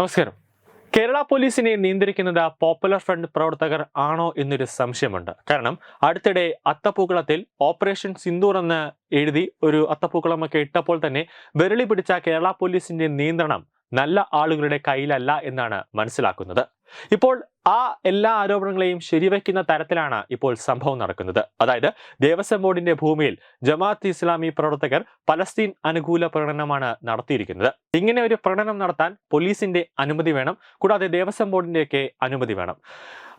നമസ്കാരം. കേരള പോലീസിനെ നിയന്ത്രിക്കുന്നത് പോപ്പുലർ ഫ്രണ്ട് പ്രവർത്തകർ ആണോ എന്നൊരു സംശയമുണ്ട്. കാരണം അടുത്തിടെ അത്തപ്പൂക്കളത്തിൽ ഓപ്പറേഷൻ സിന്ദൂർ എന്ന് എഴുതി ഒരു അത്തപ്പൂക്കളമൊക്കെ ഇട്ടപ്പോൾ തന്നെ വിരളി പിടിച്ച കേരള പോലീസിന്റെ നിയന്ത്രണം നല്ല ആളുകളുടെ കയ്യിലല്ല എന്നാണ് മനസ്സിലാക്കുന്നത്. ഇപ്പോൾ ആ എല്ലാ ആരോപണങ്ങളെയും ശരിവെക്കുന്ന തരത്തിലാണ് ഇപ്പോൾ സംഭവം നടക്കുന്നത്. അതായത് ദേവസ്വം ബോർഡിന്റെ ഭൂമിയിൽ ജമാഅത്ത് ഇസ്ലാമി പ്രവർത്തകർ പലസ്തീൻ അനുകൂല പ്രകടനമാണ് നടത്തിയിരിക്കുന്നത്. ഇങ്ങനെ ഒരു പ്രകടനം നടത്താൻ പോലീസിന്റെ അനുമതി വേണം കൂടാതെ ദേവസ്വം ബോർഡിന്റെയൊക്കെ അനുമതി വേണം.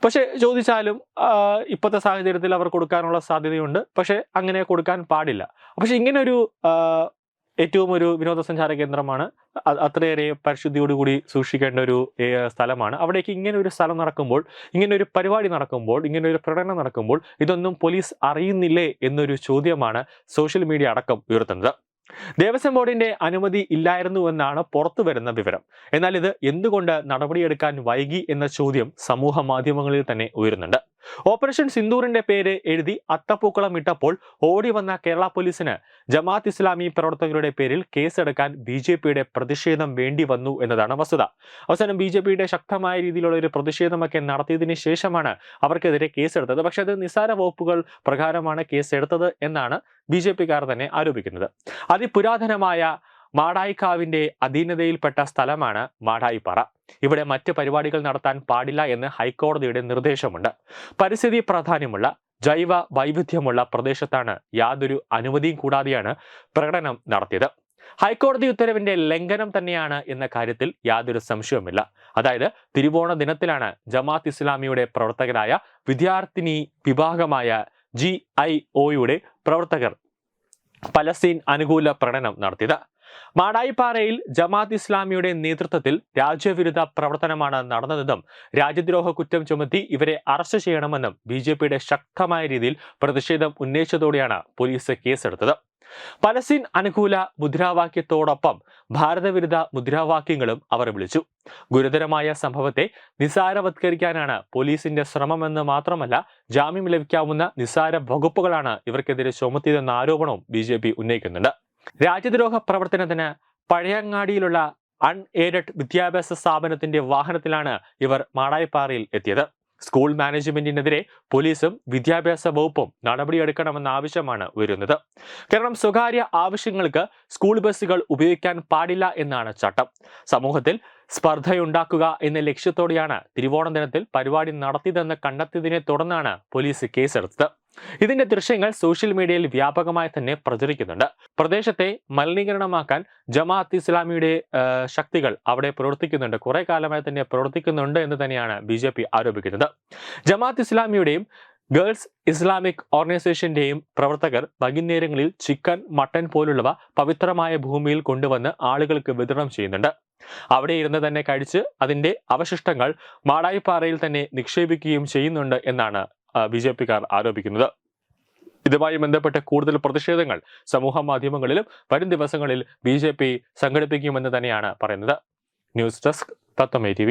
പക്ഷേ ചോദിച്ചാലും ഇപ്പോഴത്തെ സാഹചര്യത്തിൽ അവർ കൊടുക്കാനുള്ള സാധ്യതയുണ്ട്. പക്ഷേ അങ്ങനെ കൊടുക്കാൻ പാടില്ല. പക്ഷെ ഇങ്ങനെ ഒരു ഏറ്റവും ഒരു വിനോദസഞ്ചാര കേന്ദ്രമാണ്. അത്രയേറെ പരിശുദ്ധിയോടുകൂടി സൂക്ഷിക്കേണ്ട ഒരു സ്ഥലമാണ്. അവിടേക്ക് ഇങ്ങനെ ഒരു സ്ഥലം നടക്കുമ്പോൾ ഇങ്ങനെ ഒരു പരിപാടി നടക്കുമ്പോൾ ഇങ്ങനെ ഒരു പ്രകടനം നടക്കുമ്പോൾ ഇതൊന്നും പോലീസ് അറിയുന്നില്ലേ എന്നൊരു ചോദ്യമാണ് സോഷ്യൽ മീഡിയ അടക്കം ഉയർത്തുന്നത്. ദേവസ്വം ബോർഡിന്റെ അനുമതി ഇല്ലായിരുന്നു എന്നാണ് പുറത്തു വരുന്ന വിവരം. എന്നാൽ ഇത് എന്തുകൊണ്ട് നടപടിയെടുക്കാൻ വൈകി എന്ന ചോദ്യം സമൂഹ മാധ്യമങ്ങളിൽ തന്നെ ഉയരുന്നുണ്ട്. ഓപ്പറേഷൻ സിന്ദൂറിന്റെ പേര് എഴുതി അത്തപ്പൂക്കളം ഇട്ടപ്പോൾ ഓടി വന്ന കേരള പോലീസിന് ജമാഅത്ത് ഇസ്ലാമി പ്രവർത്തകരുടെ പേരിൽ കേസെടുക്കാൻ ബി ജെ പിയുടെ പ്രതിഷേധം വേണ്ടി വന്നു എന്നതാണ് വസ്തുത. അവസാനം ബി ജെ പിയുടെ ശക്തമായ രീതിയിലുള്ള ഒരു പ്രതിഷേധമൊക്കെ നടത്തിയതിനു ശേഷമാണ് അവർക്കെതിരെ കേസെടുത്തത്. പക്ഷേ അത് നിസ്സാര വകുപ്പുകൾ പ്രകാരമാണ് കേസെടുത്തത് എന്നാണ് ബി ജെ പിക്കാർ തന്നെ ആരോപിക്കുന്നത്. അതിപുരാതനമായ മാടായിക്കാവിന്റെ അധീനതയിൽപ്പെട്ട സ്ഥലമാണ് മാടായിപ്പാറ. ഇവിടെ മറ്റ് പരിപാടികൾ നടത്താൻ പാടില്ല എന്ന് ഹൈക്കോടതിയുടെ നിർദ്ദേശമുണ്ട്. പരിസ്ഥിതി പ്രാധാന്യമുള്ള ജൈവ വൈവിധ്യമുള്ള പ്രദേശത്താണ് യാതൊരു അനുമതിയും കൂടാതെയാണ് പ്രകടനം നടത്തിയത്. ഹൈക്കോടതി ഉത്തരവിന്റെ ലംഘനം തന്നെയാണ് എന്ന കാര്യത്തിൽ യാതൊരു സംശയവുമില്ല. അതായത് തിരുവോണ ദിനത്തിലാണ് ജമാഅത്ത് ഇസ്ലാമിയുടെ പ്രവർത്തകരായ വിദ്യാർത്ഥിനി വിഭാഗമായ ജി ഐ ഒയുടെ പ്രവർത്തകർ പലസ്തീൻ അനുകൂല പ്രകടനം നടത്തിയത്. മാടായിപ്പാറയിൽ ജമാഅത്ത് ഇസ്ലാമിയുടെ നേതൃത്വത്തിൽ രാജ്യവിരുദ്ധ പ്രവർത്തനമാണ് നടന്നതെന്നും രാജ്യദ്രോഹ കുറ്റം ചുമത്തി ഇവരെ അറസ്റ്റ് ചെയ്യണമെന്നും ബി ശക്തമായ രീതിയിൽ പ്രതിഷേധം ഉന്നയിച്ചതോടെയാണ് പോലീസ് കേസെടുത്തത്. പലസ്തീൻ അനുകൂല മുദ്രാവാക്യത്തോടൊപ്പം ഭാരതവിരുദ്ധ മുദ്രാവാക്യങ്ങളും അവർ വിളിച്ചു. ഗുരുതരമായ സംഭവത്തെ നിസാരവത്കരിക്കാനാണ് പോലീസിന്റെ ശ്രമമെന്ന് മാത്രമല്ല ജാമ്യം ലഭിക്കാവുന്ന നിസാര വകുപ്പുകളാണ് ഇവർക്കെതിരെ ചുമത്തിയതെന്ന ആരോപണവും ബി ഉന്നയിക്കുന്നുണ്ട്. രാജ്യദ്രോഹ പ്രവർത്തനത്തിന് പഴയങ്ങാടിയിലുള്ള അൺ എയ്ഡഡ് വിദ്യാഭ്യാസ സ്ഥാപനത്തിന്റെ വാഹനത്തിലാണ് ഇവർ മാടായിപ്പാറയിൽ എത്തിയത്. സ്കൂൾ മാനേജ്മെന്റിനെതിരെ പോലീസും വിദ്യാഭ്യാസ വകുപ്പും നടപടിയെടുക്കണമെന്ന ആവശ്യമാണ് ഉയരുന്നത്. കാരണം സ്വകാര്യ ആവശ്യങ്ങൾക്ക് സ്കൂൾ ബസ്സുകൾ ഉപയോഗിക്കാൻ പാടില്ല എന്നാണ് ചട്ടം. സമൂഹത്തിൽ സ്പർദ്ധയുണ്ടാക്കുക എന്ന ലക്ഷ്യത്തോടെയാണ് തിരുവോണ ദിനത്തിൽ പരിപാടി നടത്തിയതെന്ന് കണ്ടെത്തിയതിനെ തുടർന്നാണ് പോലീസ് കേസെടുത്തത്. ഇതിന്റെ ദൃശ്യങ്ങൾ സോഷ്യൽ മീഡിയയിൽ വ്യാപകമായി തന്നെ പ്രചരിക്കുന്നുണ്ട്. പ്രദേശത്തെ മലിനീകരണമാക്കാൻ ജമാഅത്ത് ഇസ്ലാമിയുടെ ശക്തികൾ അവിടെ പ്രവർത്തിക്കുന്നുണ്ട്. കുറെ കാലമായി തന്നെ പ്രവർത്തിക്കുന്നുണ്ട് എന്ന് തന്നെയാണ് ബി ജെ പി ആരോപിക്കുന്നത്. ജമാഅത്ത് ഇസ്ലാമിയുടെയും ഗേൾസ് ഇസ്ലാമിക് ഓർഗനൈസേഷന്റെയും പ്രവർത്തകർ വൈകുന്നേരങ്ങളിൽ ചിക്കൻ മട്ടൻ പോലുള്ളവ പവിത്രമായ ഭൂമിയിൽ കൊണ്ടുവന്ന് ആളുകൾക്ക് വിതരണം ചെയ്യുന്നുണ്ട്. അവിടെ ഇരുന്ന് തന്നെ കഴിച്ച് അതിന്റെ അവശിഷ്ടങ്ങൾ മാടായിപ്പാറയിൽ തന്നെ നിക്ഷേപിക്കുകയും ചെയ്യുന്നുണ്ട് എന്നാണ് ബി ജെ പിക്കാർ ആരോപിക്കുന്നത്. ഇതുമായി ബന്ധപ്പെട്ട കൂടുതൽ പ്രതിഷേധങ്ങൾ സമൂഹ മാധ്യമങ്ങളിലും വരും ദിവസങ്ങളിൽ ബി ജെ പി സംഘടിപ്പിക്കുമെന്ന് തന്നെയാണ് പറയുന്നത്. News desk തത്വമേ T